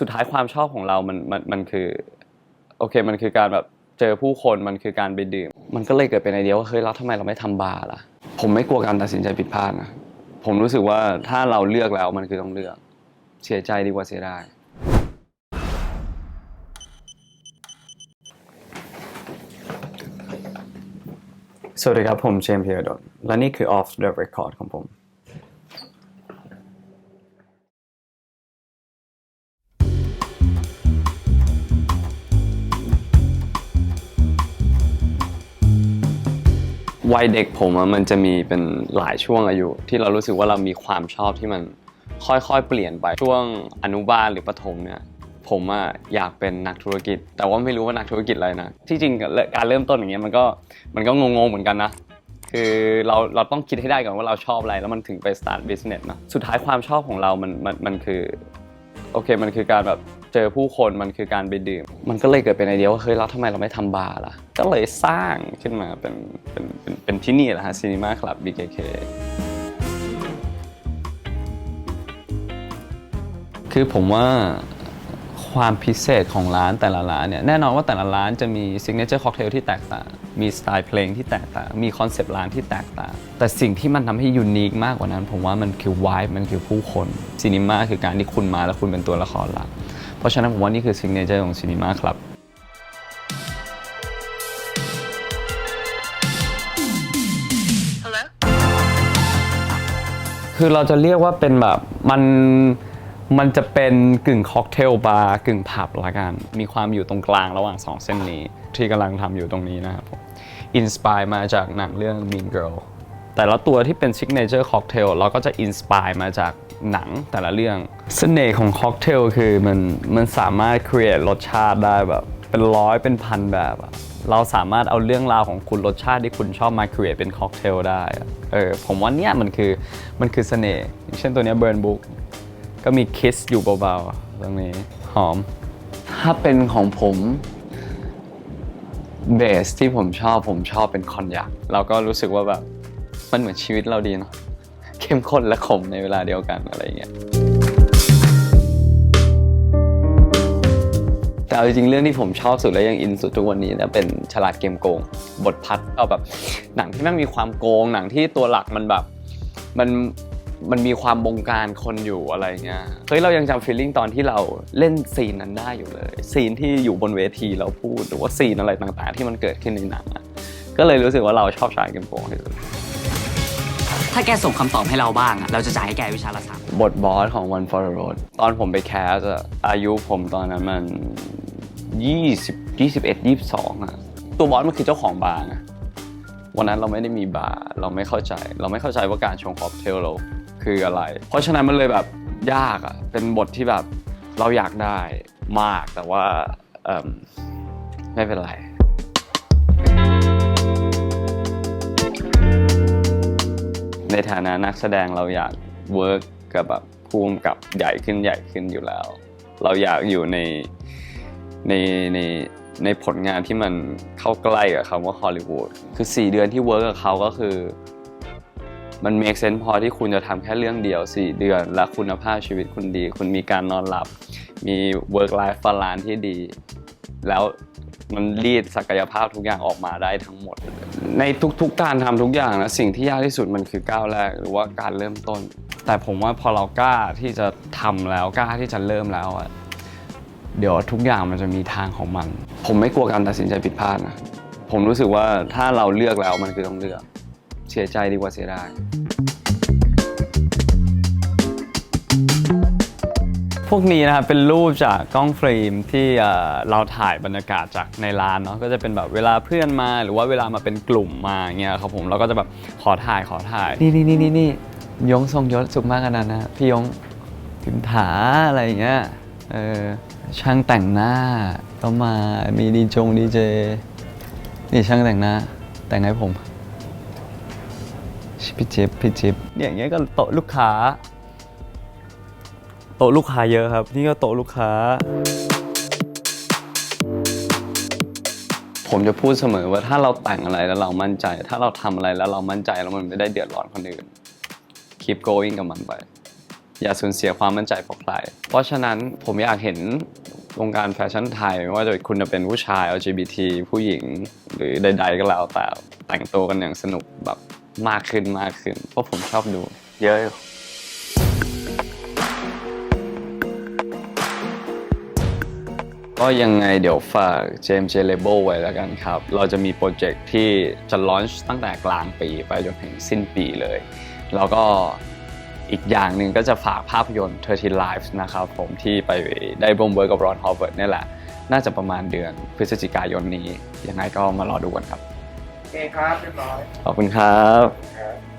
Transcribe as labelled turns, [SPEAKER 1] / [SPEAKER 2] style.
[SPEAKER 1] สุดท้ายความชอบของเรามันมันมันคือโอเคมันคือการแบบเจอผู้คนมันคือการไปดื่ม มันก็เลยเกิดเป็นไอเดียว่าเฮ้ยแล้วทำไมเราไม่ทำบาร์ล่ะ ผมไม่กลัวการตัดสินใจผิดพลาดนะผมรู้สึกว่าถ้าเราเลือกแล้วมันคือต้องเลือก เสียใจดีกว่าเสียดายสวัสดีครับผมเจมเพียร์ดนและนี่คือ Off the Record ของผม วัยเด็กผมอะมันจะมีเป็นหลายช่วงอายุ ที่เรารู้สึกว่าเรามีความชอบที่มันค่อยๆ เปลี่ยนไปช่วงอนุบาลหรือประถมเนี่ยผมอะอยากเป็นนักธุรกิจ แต่ว่าไม่รู้ว่านักธุรกิจอะไรนะที่จริงการเริ่มต้นอย่างเงี้ยมันก็มันก็งงๆเหมือนกันนะคือเราเราต้องคิดให้ได้ก่อนว่าเราชอบอะไรแล้วมันถึงไป start business นะสุดท้ายความชอบของเรามันมันมันคือโอเคมันคือการแบบ เจอผู้คนมันคือการไปดื่ม มันก็เลยเกิดเป็นไอเดียว่าเฮ้ยแล้วทำไมเราไม่ทำบาร์ล่ะ ก็เลยสร้างขึ้นมาเป็นเป็นเป็นเป็นที่นี่แหละฮะซีนีมาคลับ BKK คือผมว่าความพิเศษของร้านแต่ละร้านเนี่ยแน่นอนว่าแต่ละร้านจะมีซิกเนเจอร์ค็อกเทลที่แตกต่าง มีสไตล์เพลงที่แตกต่าง มีคอนเซปต์ร้านที่แตกต่าง แต่สิ่งที่มันทำให้ยูนิคมากกว่านั้น ผมว่ามันคือวายมันคือผู้คนซีนีมาคือการที่คุณมาแล้วคุณเป็นตัวละครหลัก ราะฉะนั้นผมว่านี่คือซิกเนเจอร์ของซีนีมาครับ
[SPEAKER 2] Hello?
[SPEAKER 1] คือเราจะเรียกว่าเป็นแบบมันมันจะเป็นกึ่งค็อกเทลบาร์กึ่งผับละกัน มีความอยู่ตรงกลางระหว่างสองเส้นนี้ ที่กำลังทำอยู่ตรงนี้นะครับผมอินสปายมาจากหนังเรื่อง Mean Girl แต่ละตัวที่เป็นซิกเนเจอร์ค็อกเทลเราก็จะอินสปายมาจากหนังแต่ละเรื่องเสน่ห์ของค็อกเทลคือมันมันสามารถ create รสชาติได้แบบ เป็นร้อยเป็นพันแบบอะเราสามารถเอาเรื่องราวของคุณรสชาติที่คุณชอบมา create เป็นค็อกเทลได้เออผมว่าเนี่ยมันคือมันคือเสน่ห์เช่นตัวเนี้ย Burn Book ก็มีคิสอยู่เบาๆตรงนี้หอม ถ้าเป็นของผมเบสที่ผมชอบผมชอบเป็นคอนยักเราก็รู้สึกว่าแบบ มันเหมือนชีวิตเราดีเนาะเข้มข้นและขมในเวลาเดียวกันอะไรอย่างเงี้ยแต่เอาจริงๆเรื่องที่ผมชอบสุดและยังอินสุดทุกวันนี้นะเป็นฉลาดเกมโกง บทพัดเอาแบบหนังที่แม่งมีความโกง หนังที่ตัวหลักมันแบบมันมันมีความบงการคนอยู่อะไรเงี้ยเฮ้ยเรายังจำฟีลลิ่งตอนที่เราเล่นซีนนั้นได้อยู่เลย ซีนที่อยู่บนเวทีเราพูดหรือว่าซีนอะไรต่างๆ ที่มันเกิดขึ้นในหนังก็เลยรู้สึกว่าเราชอบชายเกมโกงที่สุด
[SPEAKER 3] ถ้าแกส่งคำตอบให้เราบ้างอะเราจะจ่ายให้แกวิชาละสาม
[SPEAKER 1] บทบอสของ One for the Road ตอนผมไปแคสอะอายุผมตอนนั้นมัน 20 21 22อะตัวบอสมันคือเจ้าของบาร์นะวันนั้นเราไม่ได้มีบาร์เราไม่เข้าใจ เราไม่เข้าใจว่าการชงค็อกเทลเราคืออะไร เพราะฉะนั้นมันเลยแบบยากอะเป็นบทที่แบบเราอยากได้มากแต่ว่าเอิ่มไม่เป็นไร ในฐานะนักแสดงเราอยากเวิร์กกับแบบภูมิกับใหญ่ขึ้นใหญ่ขึ้นอยู่แล้ว เราอยากอยู่ในในในในผลงานที่มันเข้าใกล้กับคำว่าฮอลลีวูดคือ 4 เดือนที่เวิร์กกับเขาก็คือ มัน make sense พอที่คุณจะทำแค่เรื่องเดียว 4 เดือน และคุณภาพชีวิตคุณดี คุณมีการนอนหลับ มี work life balance ที่ดี แล้ว มันรีดศักยภาพทุกอย่างออกมาได้ทั้งหมด ในทุกๆการทำทุกอย่างนะสิ่งที่ยากที่สุดมันคือก้าวแรกหรือว่าการเริ่มต้น แต่ผมว่าพอเรากล้าที่จะทำแล้วกล้าที่จะเริ่มแล้วอะเดี๋ยวทุกอย่างมันจะมีทางของมัน ผมไม่กลัวการตัดสินใจผิดพลาดนะผมรู้สึกว่าถ้าเราเลือกแล้วมันคือต้องเลือก เสียใจดีกว่าเสียดาย วกนี้นะครับเป็นรูปจากกล้องฟิล์มที่เอ่อเราถ่ายบรรยากาศจากในร้านเนาะก็จะเป็นแบบเวลาเพื่อนมาหรือว่าเวลามาเป็นกลุ่มมาอย่างเงี้ยครับผมเราก็จะแบบขอถ่ายขอถ่าย นี่นี่นี่นี่นี่ยงทรงยศสุขมากขนาดนะพี่ยงพิมถาอะไรอย่างเงี้ยเออช่างแต่งหน้าก็มามีดีจงดีเจนี่ช่างแต่งหน้า แต่งให้ผม พี่จิ๊บพี่จิ๊บเนี่ยอย่างเงี้ยก็โต๊ะลูกค้า โต๊ะลูกค้าเยอะครับ นี่ก็โต๊ะลูกค้า ผมจะพูดเสมอว่าถ้าเราแต่งอะไรแล้วเรามั่นใจ ถ้าเราทำอะไรแล้วเรามั่นใจแล้วมันไม่ได้เดือดร้อนคนอื่น keep going กับมันไป อย่าสูญเสียความมั่นใจเพราะใครเพราะฉะนั้นผมอยากเห็นวงการแฟชั่นไทยไม่ว่าจะคุณจะเป็นผู้ชาย LGBT ผู้หญิงหรือใด ๆ ก็แล้วแต่แต่งตัวกันอย่างสนุกแบบมากขึ้นมากขึ้น เพราะผมชอบดู เยอะ ก็ยังไงเดี๋ยวฝาก James J Label ไว้แล้วกันครับ เราจะมีโปรเจกต์ที่จะลอนช์ตั้งแต่กลางปีไปจนถึงสิ้นปีเลย แล้วก็อีกอย่างหนึ่งก็จะฝากภาพยนตร์30 Lives นะครับผมที่ไปได้ร่วมเวิร์กกับรอนฮอ w เวิร์ดนี่แหละ น่าจะประมาณเดือนพฤศจิกายนนี้ ยังไงก็มารอดูกันครับ
[SPEAKER 4] โอเคครับเรียบร้อย
[SPEAKER 1] ขอบคุณครับ
[SPEAKER 4] ครับ